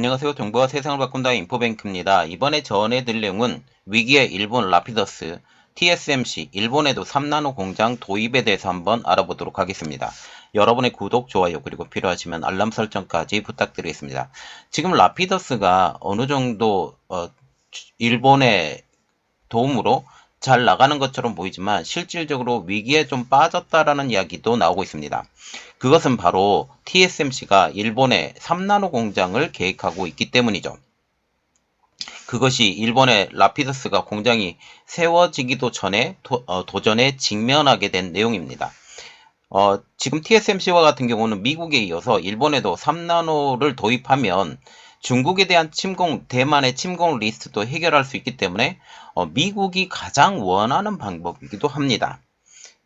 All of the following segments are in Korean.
안녕하세요. 정보와 세상을 바꾼다 인포뱅크입니다. 이번에 전해드릴 내용은 위기의 일본 라피더스 TSMC 일본에도 3나노 공장 도입에 대해서 한번 알아보도록 하겠습니다. 여러분의 구독, 좋아요 그리고 필요하시면 알람 설정까지 부탁드리겠습니다. 지금 라피더스가 어느 정도 어, 일본의 도움으로 잘 나가는 것처럼 보이지만 실질적으로 위기에 좀 빠졌다라는 이야기도 나오고 있습니다. 그것은 바로 TSMC가 일본의 3나노 공장을 계획하고 있기 때문이죠. 그것이 일본의 라피더스가 공장이 세워지기도 전에 도, 어, 전에 직면하게 된 내용입니다. 어, 지금 TSMC와 같은 경우는 미국에 이어서 일본에도 3나노를 도입하면 중국에 대한 침공, 대만의 침공 리스트도 해결할 수 있기 때문에 어, 미국이 가장 원하는 방법이기도 합니다.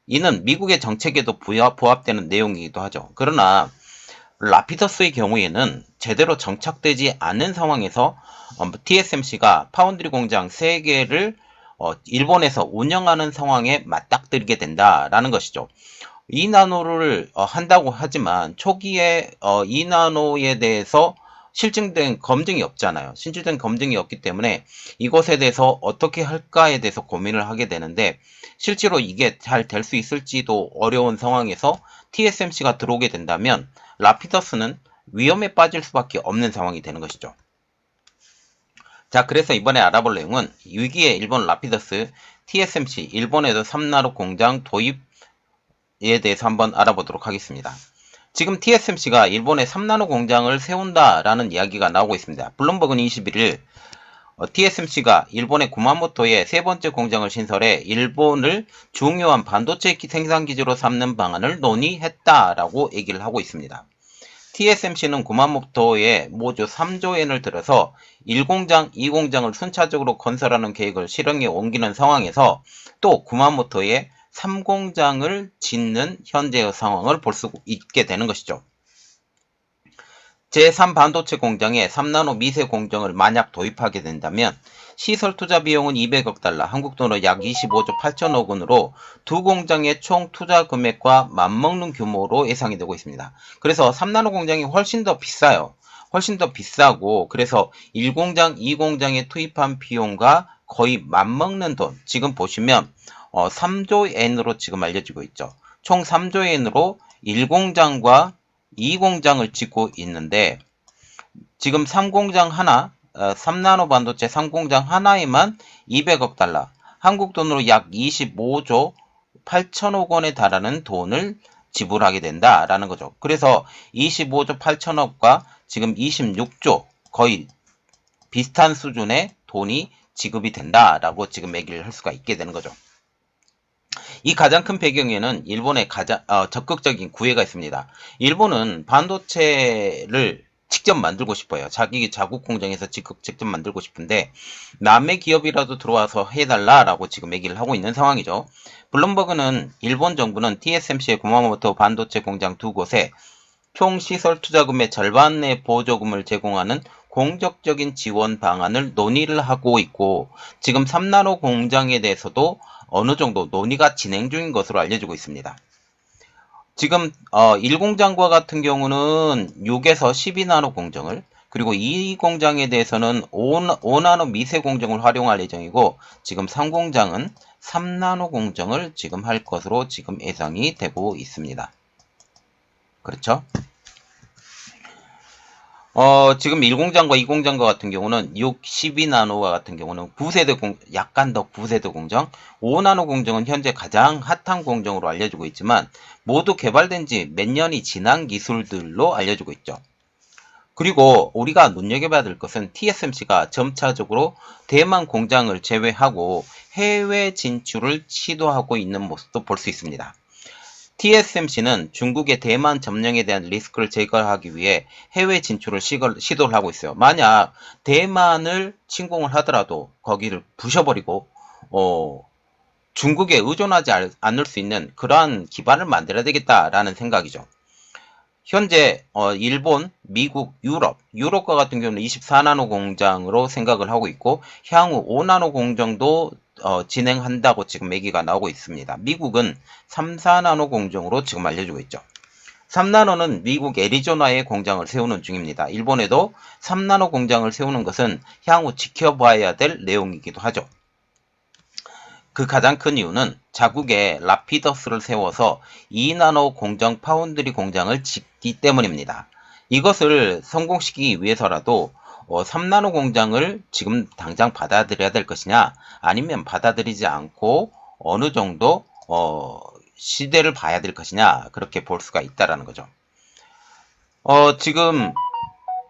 이는 미국의 정책에도 부합, 부합되는 내용이기도 하죠. 그러나 라피더스의 경우에는 제대로 정착되지 않은 상황에서 어, TSMC가 파운드리 공장 3개를 어, 일본에서 운영하는 상황에 맞닥뜨리게 된다라는 것이죠. 2나노를 어, 한다고 하지만 초기에 어, 2나노에 대해서 실증된 검증이 없잖아요. 실질된 검증이 없기 때문에 이것에 대해서 어떻게 할까에 대해서 고민을 하게 되는데 실제로 이게 잘 될 수 있을지도 어려운 상황에서 TSMC가 들어오게 된다면 라피더스는 위험에 빠질 수밖에 없는 상황이 되는 것이죠. 자, 그래서 이번에 알아볼 내용은 위기의 일본 라피더스 TSMC 일본에도 3나노 공장 도입에 대해서 한번 알아보도록 하겠습니다. 지금 TSMC가 일본에 3나노 공장을 세운다라는 이야기가 나오고 있습니다. 블룸버그는 21일 어, TSMC가 일본의 구마모토에 세 번째 공장을 신설해 일본을 중요한 반도체 생산 기지로 삼는 방안을 논의했다라고 얘기를 하고 있습니다. TSMC는 구마모토에 모두 3조 엔을 들여서 1공장, 2공장을 순차적으로 건설하는 계획을 실행에 옮기는 상황에서 또 구마모토에 3공장을 짓는 현재의 상황을 볼 수 있게 되는 것이죠. 제3반도체 공장에 3나노 미세 공정을 만약 도입하게 된다면 시설 투자 비용은 200억 달러, 한국 돈으로 약 25조 8천억 원으로 두 공장의 총 투자 금액과 맞먹는 규모로 예상이 되고 있습니다. 그래서 3나노 공장이 훨씬 더 비싸요. 훨씬 더 비싸고 그래서 1공장, 2공장에 투입한 비용과 거의 맞먹는 돈. 지금 보시면 어, 3조 엔으로 지금 알려지고 있죠. 총 3조 엔으로 1공장과 2공장을 짓고 있는데 지금 3공장 하나, 3나노 어, 반도체 3공장 하나에만 200억 달러, 한국 돈으로 약 25조 8천억 원에 달하는 돈을 지불하게 된다라는 거죠. 그래서 25조 8천억과 지금 26조 거의 비슷한 수준의 돈이 지급이 된다라고 지금 얘기를 할 수가 있게 되는 거죠. 이 가장 큰 배경에는 일본의 가장 어, 적극적인 구애가 있습니다. 일본은 반도체를 직접 만들고 싶어요. 자기 자국 공장에서 직접, 직접 만들고 싶은데 남의 기업이라도 들어와서 해달라라고 지금 얘기를 하고 있는 상황이죠. 블룸버그는 일본 정부는 TSMC의 구마모토 반도체 공장 두 곳에 총 시설 투자금의 절반의 보조금을 제공하는 공적적인 지원 방안을 논의를 하고 있고 지금 3나노 공장에 대해서도 어느 정도 논의가 진행 중인 것으로 알려지고 있습니다. 지금 어, 1공장과 같은 경우는 6에서 12나노 공정을 그리고 이 공장에 대해서는 5, 5나노 미세 공정을 활용할 예정이고 지금 3공장은 3나노 공정을 지금 할 것으로 지금 예상이 되고 있습니다. 그렇죠? 어, 지금 1공장과 2공장과 같은 경우는 6, 12나노와 같은 경우는 9세대 공, 약간 더 9세대 공정, 5나노 공정은 현재 가장 핫한 공정으로 알려지고 있지만 모두 개발된 지 몇 년이 지난 기술들로 알려지고 있죠. 그리고 우리가 눈여겨봐야 될 것은 TSMC가 점차적으로 대만 공장을 제외하고 해외 진출을 시도하고 있는 모습도 볼 수 있습니다. TSMC는 중국의 대만 점령에 대한 리스크를 제거하기 위해 해외 진출을 시도를 하고 있어요. 만약 대만을 침공을 하더라도 거기를 부셔버리고 어, 중국에 의존하지 않을 수 있는 그러한 기반을 만들어야 되겠다라는 생각이죠. 현재 어, 일본, 미국, 유럽, 유럽과 같은 경우는 24나노 공장으로 생각을 하고 있고 향후 5나노 공정도 어, 진행한다고 지금 얘기가 나오고 있습니다. 미국은 3, 4나노 공정으로 지금 알려주고 있죠. 3나노는 미국 애리조나에 공장을 세우는 중입니다. 일본에도 3나노 공장을 세우는 것은 향후 지켜봐야 될 내용이기도 하죠. 그 가장 큰 이유는 자국에 라피더스를 세워서 2나노 공정 파운드리 공장을 짓기 때문입니다. 이것을 성공시키기 위해서라도 어, 3나노 공장을 지금 당장 받아들여야 될 것이냐 아니면 받아들이지 않고 어느 정도 어, 시대를 봐야 될 것이냐 그렇게 볼 수가 있다라는 거죠. 어, 지금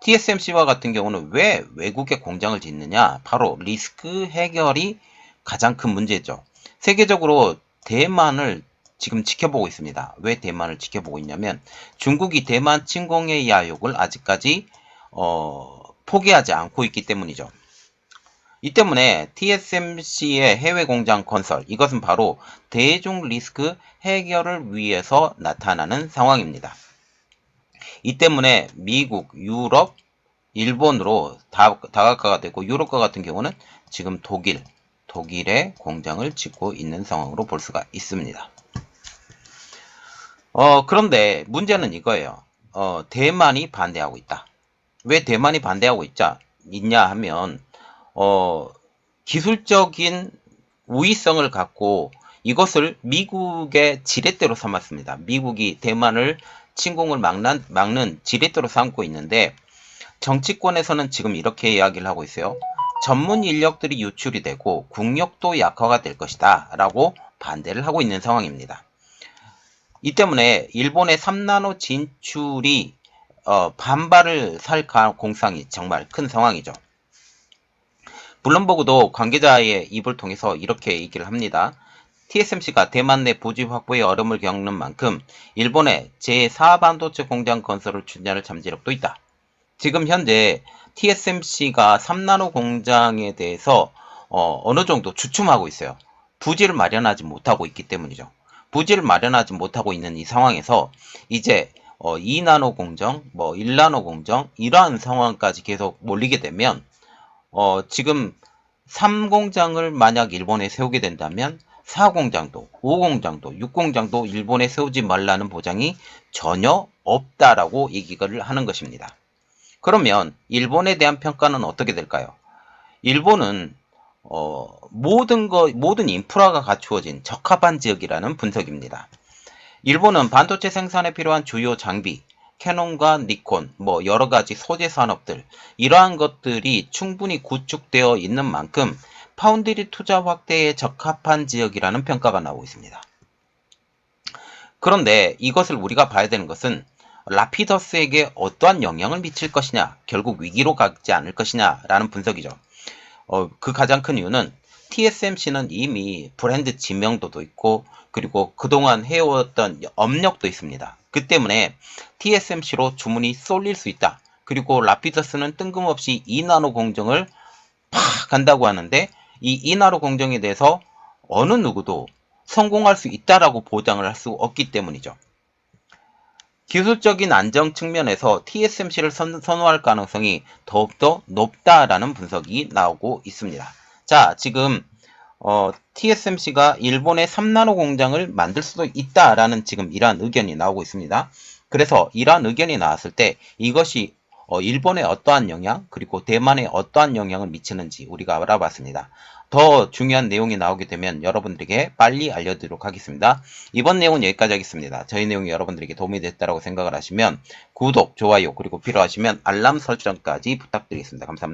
TSMC와 같은 경우는 왜 외국에 공장을 짓느냐 바로 리스크 해결이 가장 큰 문제죠. 세계적으로 대만을 지금 지켜보고 있습니다. 왜 대만을 지켜보고 있냐면 중국이 대만 침공의 야욕을 아직까지 어, 포기하지 않고 있기 때문이죠. 이 때문에 TSMC의 해외 공장 건설 이것은 바로 대중 리스크 해결을 위해서 나타나는 상황입니다. 이 때문에 미국, 유럽, 일본으로 다, 다가가가 되고 유럽과 같은 경우는 지금 독일, 독일에 공장을 짓고 있는 상황으로 볼 수가 있습니다. 어, 그런데 문제는 이거예요. 어, 대만이 반대하고 있다. 왜 대만이 반대하고 있자, 있냐 하면, 어, 기술적인 우위성을 갖고 이것을 미국의 지렛대로 삼았습니다. 미국이 대만을 침공을 막는, 막는 지렛대로 삼고 있는데, 정치권에서는 지금 이렇게 이야기를 하고 있어요. 전문 인력들이 유출이 되고 국력도 약화가 될 것이다 라고 반대를 하고 있는 상황입니다. 이 때문에 일본의 3나노 진출이 어, 반발을 살 공상이 정말 큰 상황이죠. 블룸버그도 관계자의 입을 통해서 이렇게 얘기를 합니다. TSMC가 대만 내 부지 확보에 어려움을 겪는 만큼 일본의 제4반도체 공장 건설을 준비하는 잠재력도 있다. 지금 현재 TSMC가 3나노 공장에 대해서 어, 느 정도 주춤하고 있어요. 부지를 마련하지 못하고 있기 때문이죠. 부지를 마련하지 못하고 있는 이 상황에서 이제 어, 2나노 공정, 뭐 1나노 공정 이러한 상황까지 계속 몰리게 되면 어, 지금 3공장을 만약 일본에 세우게 된다면 4공장도, 5공장도, 6공장도 일본에 세우지 말라는 보장이 전혀 없다라고 얘기를 하는 것입니다. 그러면 일본에 대한 평가는 어떻게 될까요? 일본은 어, 모든 거 모든 인프라가 갖추어진 적합한 지역이라는 분석입니다. 일본은 반도체 생산에 필요한 주요 장비, 캐논과 니콘, 뭐 여러 가지 소재 산업들 이러한 것들이 충분히 구축되어 있는 만큼 파운드리 투자 확대에 적합한 지역이라는 평가가 나오고 있습니다. 그런데 이것을 우리가 봐야 되는 것은 라피더스에게 어떠한 영향을 미칠 것이냐, 결국 위기로 가지 않을 것이냐 라는 분석이죠. 어, 그 가장 큰 이유는 TSMC는 이미 브랜드 지명도도 있고 그리고 그동안 해왔던 업력도 있습니다. 그 때문에 TSMC로 주문이 쏠릴 수 있다. 그리고 라피더스는 뜬금없이 2나노 공정을 팍 간다고 하는데 이 2나노 공정에 대해서 어느 누구도 성공할 수 있다라고 보장을 할 수 없기 때문이죠. 기술적인 안정 측면에서 TSMC를 선, 선호할 가능성이 더욱더 높다라는 분석이 나오고 있습니다. 자, 지금 어, TSMC가 일본의 3나노 공장을 만들 수도 있다라는 지금 이러한 의견이 나오고 있습니다. 그래서 이러한 의견이 나왔을 때 이것이 어, 일본에 어떠한 영향 그리고 대만에 어떠한 영향을 미치는지 우리가 알아봤습니다. 더 중요한 내용이 나오게 되면 여러분들에게 빨리 알려드리도록 하겠습니다. 이번 내용은 여기까지 하겠습니다. 저희 내용이 여러분들에게 도움이 됐다고 생각을 하시면 구독, 좋아요 그리고 필요하시면 알람 설정까지 부탁드리겠습니다. 감사합니다.